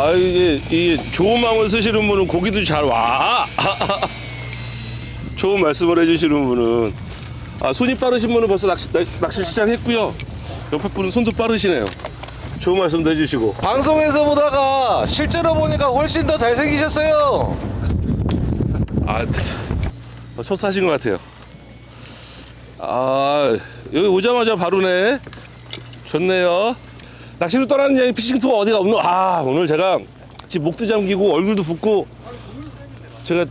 아 이게 이게 좋은 마음을 쓰시는 분은 고기도 잘 와. 좋은 말씀을 해주시는 분은 아 손이 빠르신 분은 벌써 낚시 낚시 시작했고요. 옆에 분은 손도 빠르시네요. 좋은 말씀도 해주시고. 방송에서 보다가 실제로 보니까 훨씬 더 잘생기셨어요. 아, 어, 첫 사신 것 같아요. 아, 여기 오자마자 바로네. 좋네요. 낚시를 떠나는 여행 피싱 투어 어디가 없노? 아, 오늘 제가 지금 목도 잠기고 얼굴도 붓고 제가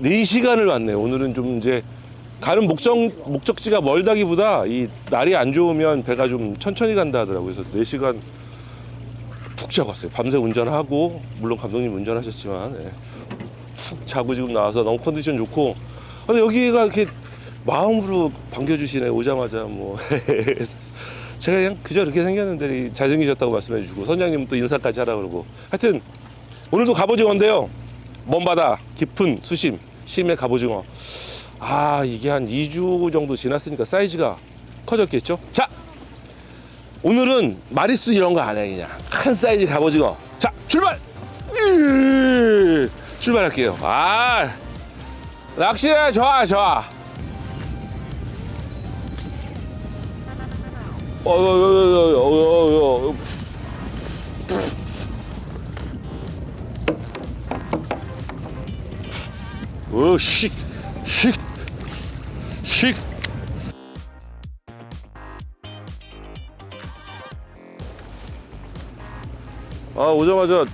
4시간을 왔네요. 오늘은 좀 이제 가는 목적, 목적지가 멀다기보다 이 날이 안 좋으면 배가 좀 천천히 간다 하더라고요. 그래서 4시간 푹 자고 왔어요. 밤새 운전하고, 물론 감독님 운전하셨지만, 예. 푹 자고 지금 나와서 너무 컨디션 좋고 근데 여기가 이렇게 마음으로 반겨주시네 오자마자 뭐 제가 그냥 그저 이렇게 생겼는데 이 잘생기셨다고 말씀해 주시고 선장님 또 인사까지 하라 그러고. 하여튼 오늘도 갑오징어인데요. 먼 바다 깊은 수심 심의 갑오징어. 아 이게 한 2주 정도 지났으니까 사이즈가 커졌겠죠? 자 오늘은 마리스 이런 거 안 해 그냥. 큰 사이즈 갑오징어. 자 출발! 으, 출발할게요. 아, 낚시 좋아, 좋아. 어, 어, 어, 어, 어, 어, 어. 어, 씩, 씩, 씩. 아, 오자마자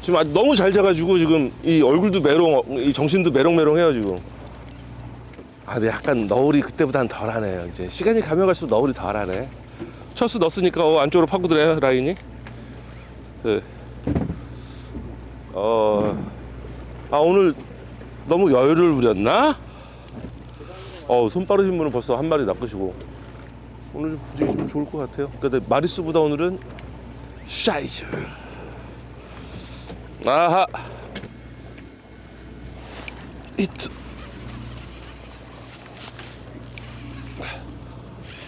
지금 아주 너무 잘 자가지고 지금 이 얼굴도 메롱, 이 정신도 메롱메롱해요 지금. 아, 근데 약간 너울이 그때보다는 덜하네요. 이제 시간이 가면 갈수록 너울이 덜하네. 첫수 넣었으니까 어, 안쪽으로 파고드네요 라인이. 그, 어, 아 오늘 너무 여유를 부렸나? 어, 손 빠르신 분은 벌써 한 마리 낚으시고 오늘 좀 분위기 좀 좋을 것 같아요. 근데 마리수보다 오늘은 사이즈. 아하 히트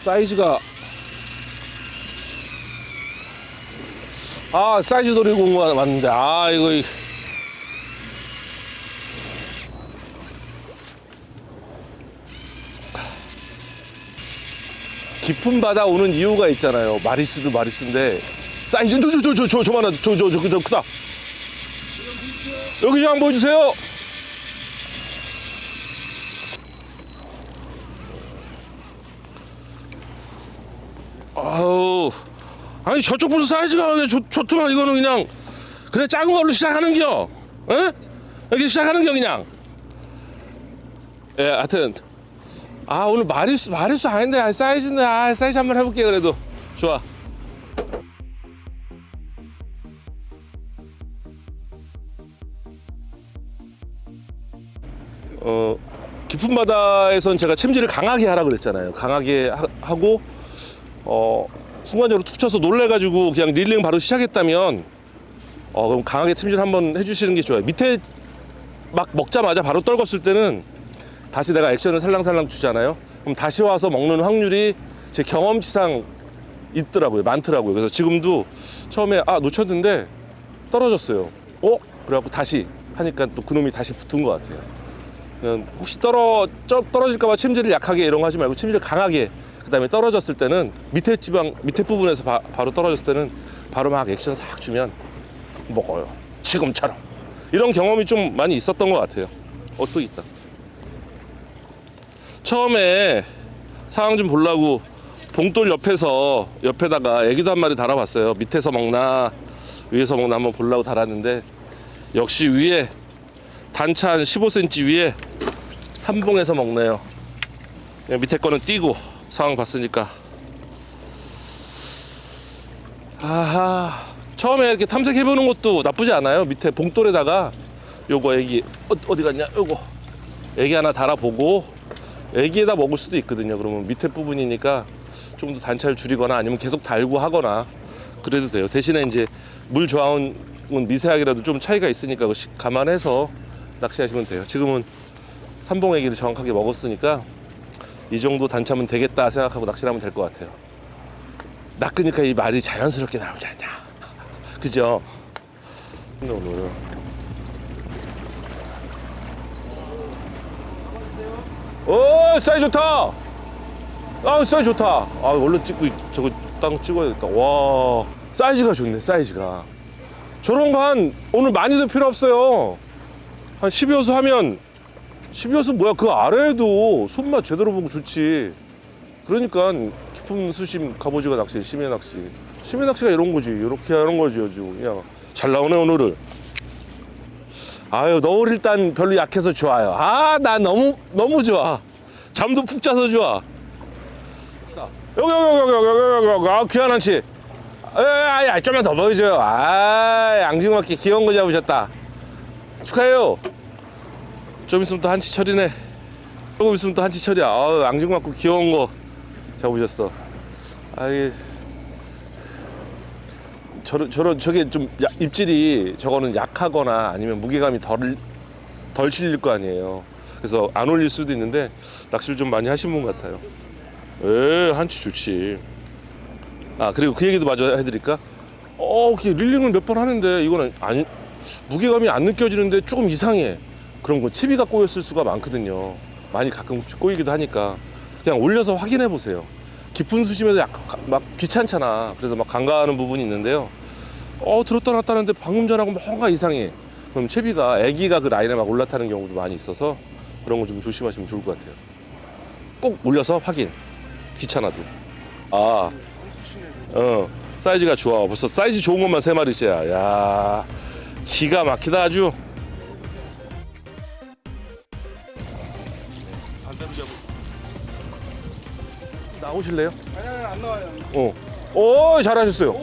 사이즈가 아 사이즈 온거 맞는데 아 이거 이- 깊은 바다 오는 이유가 있잖아요 마리스도 마리스인데 사이즈 저저저저 저만한 저저 저 저 크다 여기 좀 보여주세요. 아우, 아니 저쪽 보는 사이즈가 좋, 좋더만 이거는 그냥 그냥 작은 걸로 시작하는겨. 에? 이렇게 시작하는겨 그냥. 예, 하여튼 아 오늘 마리수 마리수 아닌데 아, 사이즈인데 아 사이즈 한번 해볼게 그래도 좋아. 어, 깊은 바다에선 제가 챔질을 강하게 하라 그랬잖아요. 강하게 하, 고 어, 순간적으로 툭 쳐서 놀래가지고 그냥 릴링 바로 시작했다면 어, 그럼 강하게 챔질 한번 해주시는 게 좋아요. 밑에 막 먹자마자 바로 떨궜을 때는 다시 내가 액션을 살랑살랑 주잖아요. 그럼 다시 와서 먹는 확률이 제 경험치상 있더라고요. 많더라고요. 그래서 지금도 처음에 아 놓쳤는데 떨어졌어요. 어? 그래갖고 다시 하니까 또 그놈이 다시 붙은 것 같아요. 혹시 떨어 쪄- 떨어질까봐 침질을 약하게 이런 거 하지 말고 침질 강하게 그다음에 떨어졌을 때는 밑에 지방 밑에 부분에서 바, 로 떨어졌을 때는 바로 막 액션 싹 주면 먹어요. 지금처럼. 이런 경험이 좀 많이 있었던 것 같아요. 어 또 있다. 처음에 상황 좀 보려고 봉돌 옆에서 옆에다가 애기도 한 마리 달아봤어요. 밑에서 먹나 위에서 먹나 한번 보려고 달았는데 역시 위에 단차 한 15cm 위에 삼봉에서 먹네요. 밑에 거는 띄고 상황 봤으니까. 아하. 처음에 이렇게 탐색해보는 것도 나쁘지 않아요. 밑에 봉돌에다가 요거 애기 어, 어디 갔냐? 요거 애기 하나 달아보고 애기에다 먹을 수도 있거든요. 그러면 밑에 부분이니까 좀 더 단차를 줄이거나 아니면 계속 달고 하거나 그래도 돼요. 대신에 이제 물 저항은 미세하게라도 좀 차이가 있으니까 감안해서 낚시하시면 돼요. 지금은 삼봉 애기를 정확하게 먹었으니까 이 정도 단차면 되겠다 생각하고 낚시를 하면 될 것 같아요. 낚으니까 이 말이 자연스럽게 나오지 않냐. 그죠? 오늘. 오 사이즈 좋다. 아 사이즈 좋다. 아 얼른 찍고 저거 땅 찍어야겠다. 와 사이즈가 좋네 사이즈가. 저런 거 한 오늘 많이도 필요 없어요. 한 10여수 하면 10여수 뭐야 그 아래에도 손맛 제대로 보고 좋지. 그러니까 깊은 수심 갑오징어 낚시 심해 낚시 심해 낚시가 이런 거지 이렇게 하는 거지 아주 그냥 잘 나오네 오늘은. 아유 너울 일단 별로 약해서 좋아요. 아 나 너무 너무 좋아. 잠도 푹 자서 좋아. 여기 여기 여기 여기 여기 여기 아 귀한 한치. 아야 좀만 더 보여줘요. 아 양중학기 귀여운 거 잡으셨다. 축하해요. 좀 있으면 또 한치철이네. 조금 있으면 또 한치철이야. 아우 양중학기 귀여운 거 잡으셨어. 아이 저런 저런 저게 좀 야- 입질이 저거는 약하거나 아니면 무게감이 덜 덜 실릴 거 아니에요. 그래서 안 올릴 수도 있는데 낚시를 좀 많이 하신 분 같아요. 에 한치 좋지. 아 그리고 그 얘기도 마저 해드릴까? 어, 릴링을 몇 번 하는데 이거는 안 무게감이 안 느껴지는데 조금 이상해. 그런 거 채비가 꼬였을 수가 많거든요. 많이 가끔씩 꼬이기도 하니까 그냥 올려서 확인해 보세요. 깊은 수심에서 약간 가- 막 귀찮잖아. 그래서 막 간과하는 부분이 있는데요. 어 들었다 놨다 하는데 방금 전하고 뭔가 이상해. 그럼 채비가 애기가 그 라인에 막 올라타는 경우도 많이 있어서 그런 거 좀 조심하시면 좋을 것 같아요. 꼭 올려서 확인. 귀찮아도. 아, 어 사이즈가 좋아. 벌써 사이즈 좋은 것만 세 마리째야. 야, 기가 막히다 아주. 나오실래요? 아니 아니 안 나와요. 어. 오, 잘하셨어요.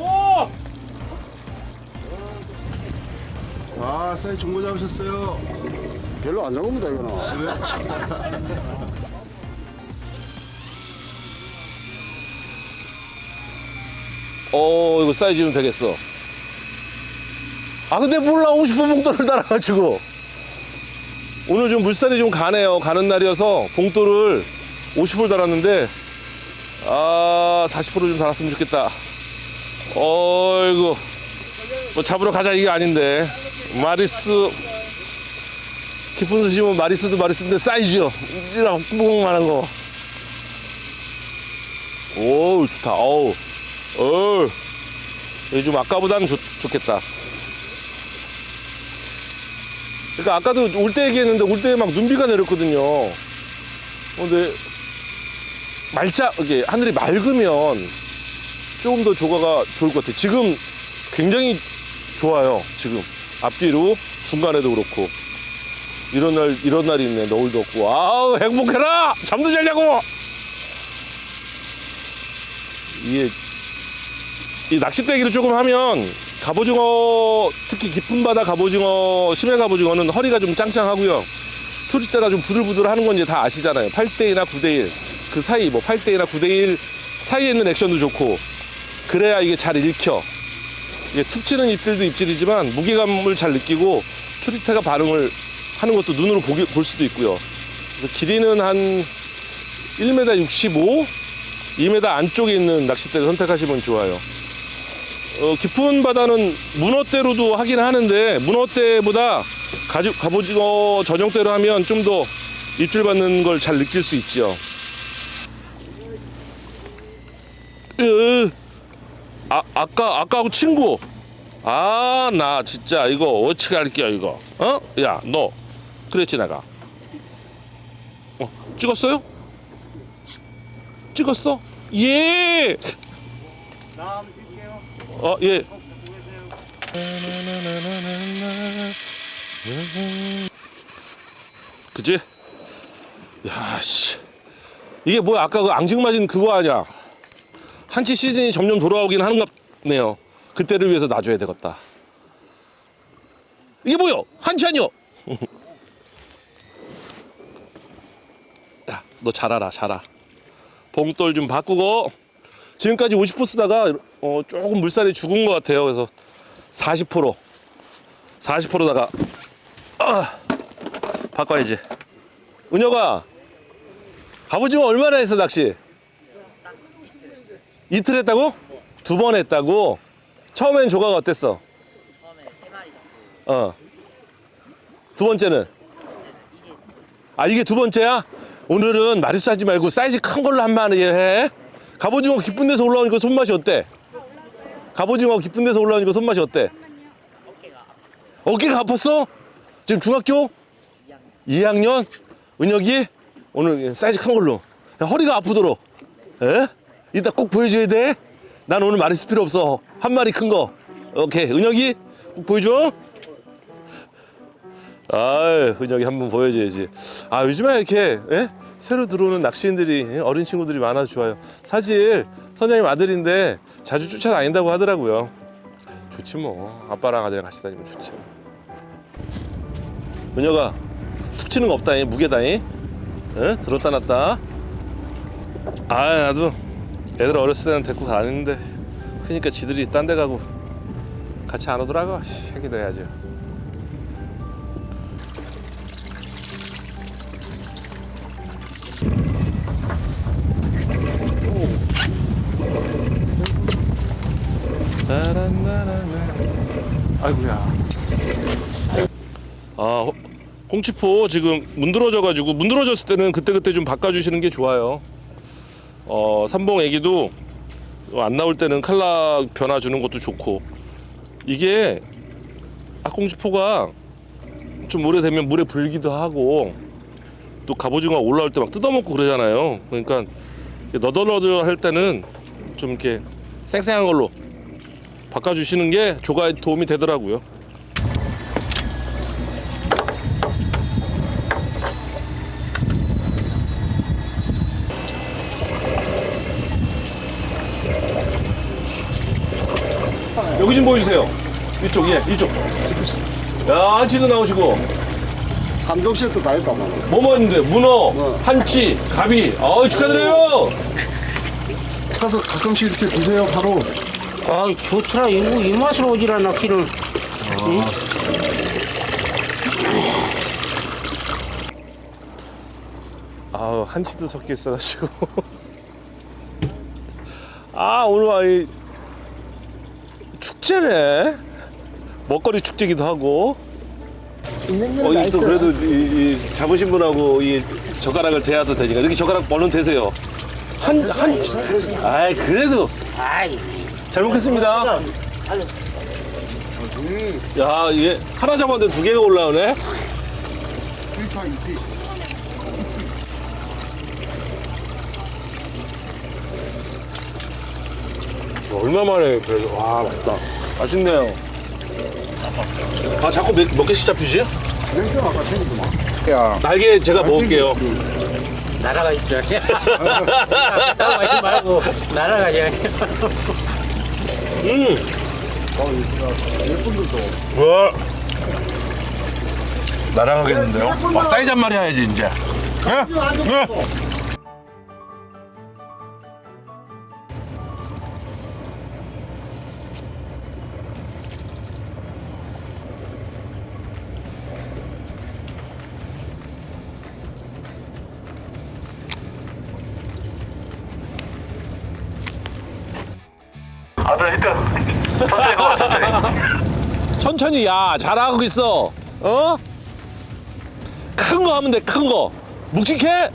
아 사이즈 좋은 거 잡으셨어요. 별로 안 잡습니다 이거는 어, 이거 사이즈면 되겠어. 아, 근데 몰라. 50번 봉돌을 달아가지고. 오늘 좀 물살이 좀 가네요. 가는 날이어서 봉돌을 50을 달았는데, 아, 40%좀 달았으면 좋겠다. 어이구. 뭐 잡으러 가자 이게 아닌데. 마리스. 깊은 수심은 마리스도 마리스인데 사이즈요. 이랑 뚜껑만한 거. 오, 좋다. 어우. 어, 이게 좀 아까보다는 좋, 좋겠다. 그러니까 아까도 올 때 얘기했는데 올 때 막 눈비가 내렸거든요. 어, 근데 말자 이게 하늘이 맑으면 조금 더 조과가 좋을 것 같아. 지금 굉장히 좋아요. 지금 앞뒤로 중간에도 그렇고 이런 날 이런 날이 있네. 노을도 없고 아우 행복해라. 잠도 잘 자고 이게 이 낚싯대 얘기를 조금 하면 갑오징어 특히 깊은 바다 갑오징어 심해 갑오징어는 허리가 좀 짱짱하고요 초지대가 좀 부들부들하는 건 이제 다 아시잖아요 8대2나 9대1 그 사이 뭐 8대2나 9대1 사이에 있는 액션도 좋고 그래야 이게 잘 읽혀 이게 툭 치는 입질도 입질이지만 무게감을 잘 느끼고 초지대가 반응을 하는 것도 눈으로 보기, 볼 수도 있고요 그래서 길이는 한 1m 65 2m 안쪽에 있는 낚싯대를 선택하시면 좋아요. 어, 깊은 바다는 문어대로도 하긴 하는데 문어대보다 가지, 갑오징어 전용대로 하면 좀 더 입질 받는 걸 잘 느낄 수 있죠. 으, 아, 아까 아까하고 친구. 아, 나 진짜 이거 어떻게 할게요 이거. 어? 야, 너 그랬지 내가. 어, 찍었어요? 찍었어? 예. 어, 예. 그지? 야, 씨. 이게 뭐야? 아까 그 앙증맞은 그거 아니야? 한치 시즌이 점점 돌아오긴 하는 것 같네요. 그때를 위해서 놔줘야 되겠다. 이게 뭐요? 한치 아니요? 야, 너 잘하라, 잘하. 봉돌 좀 바꾸고 지금까지 50% 쓰다가 어, 조금 물살이 죽은 것 같아요. 그래서 40% 40%다가 아, 바꿔야지. 은혁아 갑오징어 얼마나 했어 낚시? 이틀 했다고? 두 번 했다고? 처음엔 조가가 어땠어? 처음에 세 마리 잡고 어. 두 번째는? 아, 이게 두 번째야? 오늘은 마리수 하지 말고 사이즈 큰 걸로 한 마리 해. 갑오징어 깊은 데서 올라오니까 손맛이 어때? 갑오징어 깊은 데서 올라오니까 손맛이 어때? 어깨가 아팠어? 지금 중학교? 2학년? 은혁이? 오늘 사이즈 큰 걸로. 야, 허리가 아프도록. 에? 이따 꼭 보여줘야 돼. 난 오늘 마리수 필요 없어. 한 마리 큰 거. 오케이. 은혁이? 꼭 보여줘. 아유, 은혁이 한번 보여줘야지. 아, 요즘에 이렇게, 예? 새로 들어오는 낚시인들이, 예? 어린 친구들이 많아서 좋아요. 사실, 선장님 아들인데 자주 쫓아다닌다고 하더라고요. 좋지 뭐. 아빠랑 아들이랑 같이 다니면 좋지. 은혁아, 툭 치는 거 없다잉. 무게다잉. 예? 들었다 놨다. 아, 나도 애들 어렸을 때는 데리고 다니는데 그러니까 지들이 딴 데 가고 같이 안 오더라고. 씨, 새끼들. 따란나라나. 아이고야. 아, 호- 홍치포 지금 문드러져 가지고 문드러졌을 때는 그때그때 좀 바꿔주시는 게 좋아요. 어, 삼봉 애기도 안 나올 때는 칼라 변화 주는 것도 좋고 이게 악홍치포가 좀 오래되면 물에 불기도 하고 또 갑오징어 올라올 때 막 뜯어먹고 그러잖아요. 그러니까 너덜너덜 할 때는 좀 이렇게 쌩쌩한 걸로 바꿔주시는 게 조가에 도움이 되더라고요. 여기 좀 보여주세요. 이쪽, 예, 이쪽. 야, 한치도 나오시고. 삼종 세트 다 했다, 만 뭐뭐 있는데? 문어, 한치, 가비. 아 축하드려요. 가서 가끔씩 이렇게 드세요, 바로. 아 좋더라 이거 이 맛으로 오지라 낚시를 아우, 한치도 섞여 있어가지고. 아, 오늘 와, 이 축제네. 먹거리 축제기도 하고. 있는 어, 거는 다 이또 있어요. 그래도 이, 이 잡으신 분하고 이 젓가락을 대야도 되니까 이렇게 젓가락 얼른 대세요. 한, 한, 아이, 그래도 아이 잘 먹겠습니다. 야, 이게 하나 잡았는데 두 개가 올라오네. 얼마 만에 그래도 와 맛있다. 맛있네요. 아 자꾸 몇, 몇 개씩 잡히지? 냄새가 아까 생기더만. 야, 날개 제가 먹을게요. 날아가 따로 하지 말고 날아가죠 음. 와. 날아가겠는데요? 와 사이즈 한 마리 해야지 이제. 예? 예? 천천히 야 잘하고 있어 어? 큰 거 하면 돼 큰 거 묵직해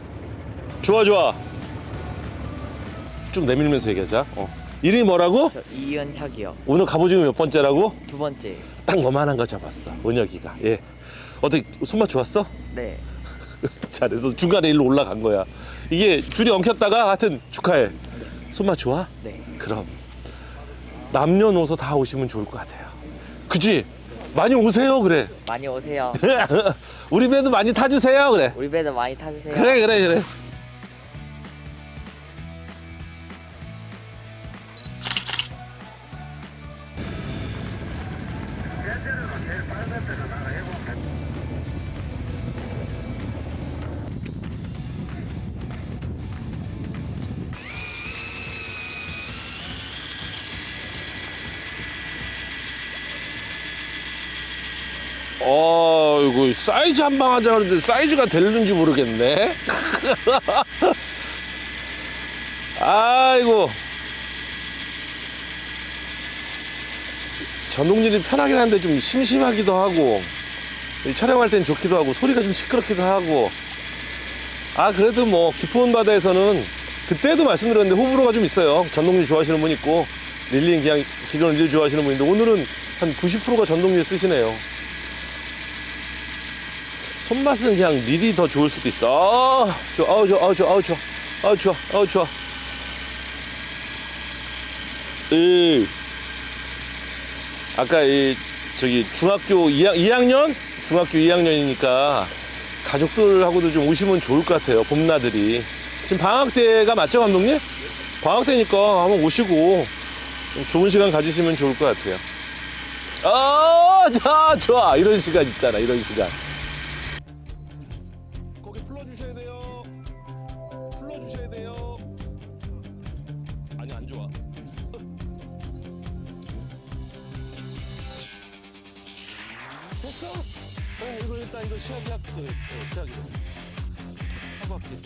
좋아 좋아 쭉 내밀면서 얘기하자 어. 이름이 뭐라고? 저 이은혁이요. 오늘 갑오징어 몇 번째라고? 두 번째. 딱 너만한 거 잡았어 은혁이가 예 어떻게 손맛 좋았어? 네. 잘해서 중간에 일로 올라간 거야 이게 줄이 엉켰다가 하여튼 축하해 손맛 좋아? 네. 그럼 남녀노소 다 오시면 좋을 것 같아요 그지? 많이 오세요 그래 많이 오세요. 우리 배도 많이 타주세요 그래 우리 배도 많이 타주세요. 그래 그래 그래 어이구 사이즈 한 방 하자 그러는데 사이즈가 되는지 모르겠네. 아이고. 전동질이 편하긴 한데 좀 심심하기도 하고 이 촬영할 땐 좋기도 하고 소리가 좀 시끄럽기도 하고. 아 그래도 뭐 깊은 바다에서는 그때도 말씀드렸는데 호불호가 좀 있어요. 전동질 좋아하시는 분 있고 릴링 그냥 기존 릴 좋아하시는 분인데 오늘은 한 90%가 전동질 쓰시네요 손맛은 그냥 릴이 더 좋을 수도 있어. 아 좋아 아우 좋아 아우 좋아 아우 좋아 아우 좋아 아우 좋아. 으 아까 이 저기 중학교 2학, 2학년? 중학교 2학년이니까 가족들하고도 좀 오시면 좋을 것 같아요 봄나들이. 지금 방학 때가 맞죠 감독님? 방학 때니까 한번 오시고 좀 좋은 시간 가지시면 좋을 것 같아요. 아 좋아 좋아. 이런 시간 있잖아 이런 시간 한 바퀴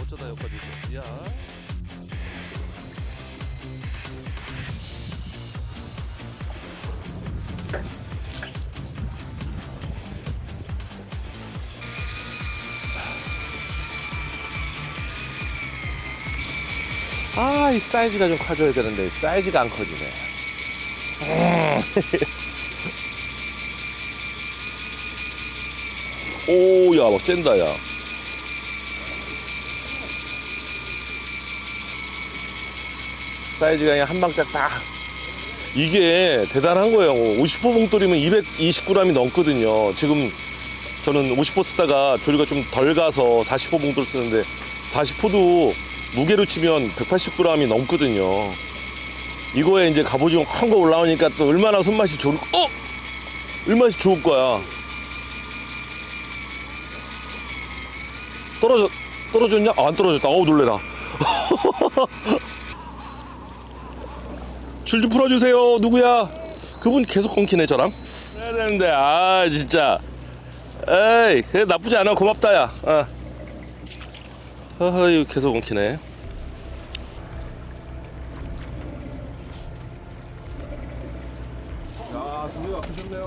어쩌다 여기까지 오지? 야 아, 이 사이즈가 좀 커져야 되는데 사이즈가 안 커지네. 오, 야, 막 쨘다, 야. 사이즈가 그냥 한 방짝 딱. 이게 대단한 거예요. 50호 봉돌이면 220g이 넘거든요. 지금 저는 50호 쓰다가 조리가 좀 덜 가서 40호 봉돌 쓰는데 40호도 무게로 치면 180g이 넘거든요. 이거에 이제 갑오징어 큰 거 올라오니까 또 얼마나 손맛이 좋을 어? 얼마나 좋을 거야. 떨어졌 떨어졌냐? 아, 안 떨어졌다. 어우 놀래라. 줄 좀 풀어주세요. 누구야? 그분 계속 엉키네 저랑. 해야 되는데 아 진짜. 에이 그래 나쁘지 않아 고맙다 야. 어. 이거 계속 엉키네. 야, 두개 아프셨네요.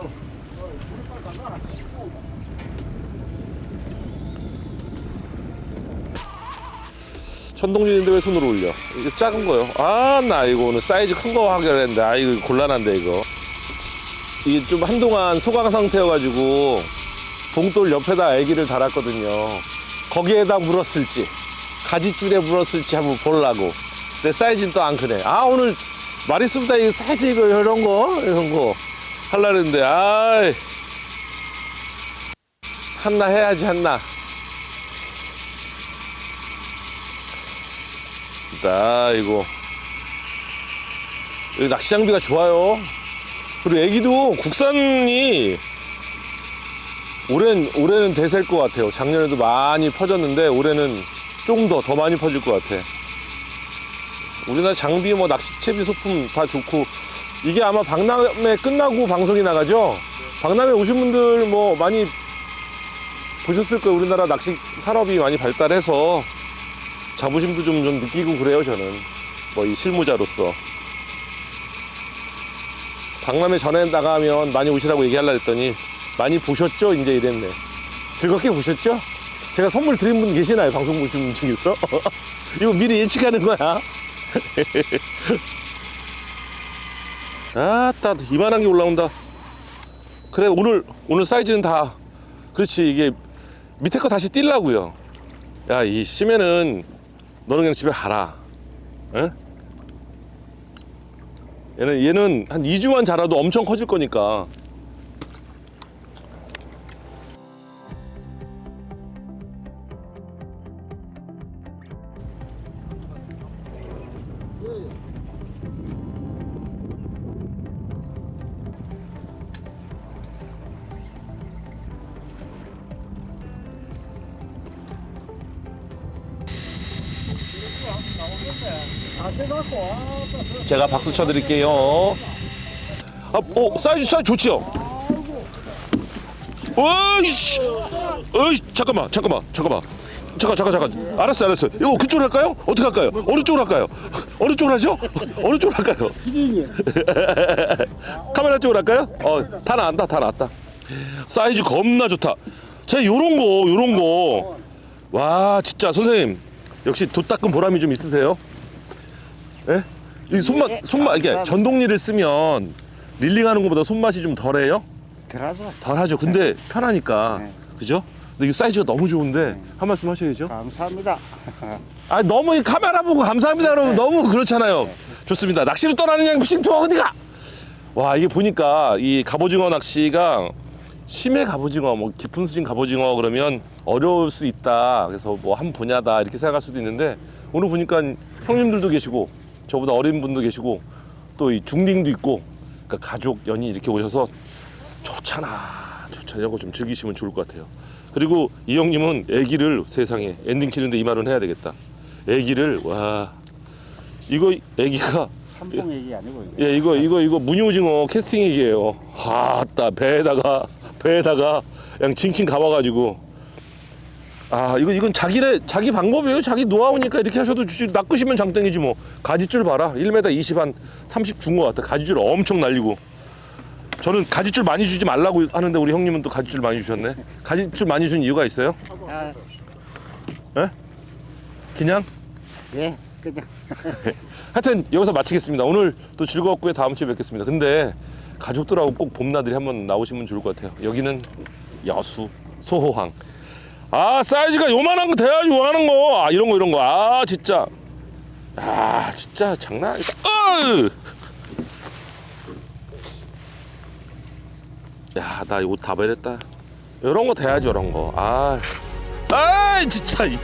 천동진인데 왜 손으로 올려? 이게 작은 거요. 아, 나 이거 오늘 사이즈 큰 거 하기로 했는데, 아, 이거 곤란한데, 이거. 이게 좀 한동안 소강 상태여가지고, 봉돌 옆에다 애기를 달았거든요. 거기에다 물었을지, 가지줄에 물었을지 한번 보려고. 근데 사이즈는 또 안 크네. 아, 오늘 마리스보다 이 사이즈 이거 이런 거, 이런 거 하려고 했는데, 아이. 한나 해야지, 한나. 나 이거 여기 낚시 장비가 좋아요. 그리고 애기도 국산이 올해는 올해는 대세일 것 같아요. 작년에도 많이 퍼졌는데 올해는 조금 더 더 많이 퍼질 것 같아. 우리나라 장비 뭐 낚시채비 소품 다 좋고 이게 아마 박람회 끝나고 방송이 나가죠. 박람회 오신 분들 뭐 많이 보셨을 거예요. 우리나라 낚시 산업이 많이 발달해서 자부심도 좀, 좀 느끼고 그래요, 저는. 뭐, 이 실무자로서. 박람회 전에 나가면 많이 오시라고 얘기하려고 했더니, 많이 보셨죠? 이제 이랬네. 즐겁게 보셨죠? 제가 선물 드린 분 계시나요? 방송 보시는 분 중에서? 이거 미리 예측하는 거야. 아따, 이만한 게 올라온다. 그래, 오늘, 오늘 사이즈는 다. 그렇지, 이게 밑에 거 다시 뛸라고요. 야, 이 심해는 너는 그냥 집에 가라. 에? 얘는 얘는 한 2주만 자라도 엄청 커질 거니까. 제가 박수 쳐드릴게요. 아, 오, 사이즈 사이즈 좋지요? 어이씨, 어이 잠깐만, 잠깐만, 잠깐만, 잠깐 잠깐 잠깐 알았어 알았어 이거 그쪽으로 할까요? 어떻게 할까요? 어느 쪽으로 할까요? 어느 쪽으로 하죠? 어느 쪽으로 할까요? 카메라 쪽으로 할까요? 어 다 나왔다 다 나왔다 사이즈 겁나 좋다 제 요런 거 요런 거와 진짜 선생님 역시 도 닦은 보람이 좀 있으세요? 예? 이 손맛 손맛 이게 전동리를 쓰면 릴링하는 것보다 손맛이 좀 덜해요? 그러죠. 덜하죠. 근데 편하니까 네. 그죠? 근데 이 사이즈가 너무 좋은데 한 말씀 하셔야죠. 감사합니다. 아 너무 이 카메라 보고 감사합니다 그러면 너무 그렇잖아요. 좋습니다. 낚시로 떠나는 양 피싱 투어 어디가? 와 이게 보니까 이 갑오징어 낚시가 심해 갑오징어 뭐 깊은 수심 갑오징어 그러면 어려울 수 있다. 그래서 뭐 한 분야다 이렇게 생각할 수도 있는데 오늘 보니까 형님들도 계시고 저보다 어린 분도 계시고 또 이 중딩도 있고 그러니까 가족 연인 이렇게 오셔서 좋잖아 좋잖아 이런 거 좀 즐기시면 좋을 것 같아요. 그리고 이 형님은 애기를 세상에 엔딩 치는데 이 말은 해야 되겠다. 애기를 와 이거 애기가 삼봉 얘기 아니고 이거. 예 이거 이거 이거 무늬오징어 캐스팅 얘기예요. 아따 배에다가 배에다가 그냥 칭칭 감아가지고 아 이거 이건 자기네 자기 방법이에요. 자기 노하우니까 이렇게 하셔도 주지 낚으시면 장땡이지 뭐 가지줄 봐라 1m 20 한 30 준 것 같아. 가지줄 엄청 날리고 저는 가지줄 많이 주지 말라고 하는데 우리 형님은 또 가지줄 많이 주셨네. 가지줄 많이 준 이유가 있어요? 아, 그냥 예, 그냥. 하여튼 여기서 마치겠습니다. 오늘 또 즐거웠고요. 다음 주에 뵙겠습니다. 근데 가족들하고 꼭 봄나들이 한번 나오시면 좋을 것 같아요. 여기는 여수 소호항. 아 사이즈가 요만한 거 돼야지 원하는 거. 아 이런 거 이런 거. 아 진짜. 아 진짜 장난 아니다. 어이! 야나 옷다 버렸다. 이런 거 돼야지 이런 거. 아. 아 진짜. 이-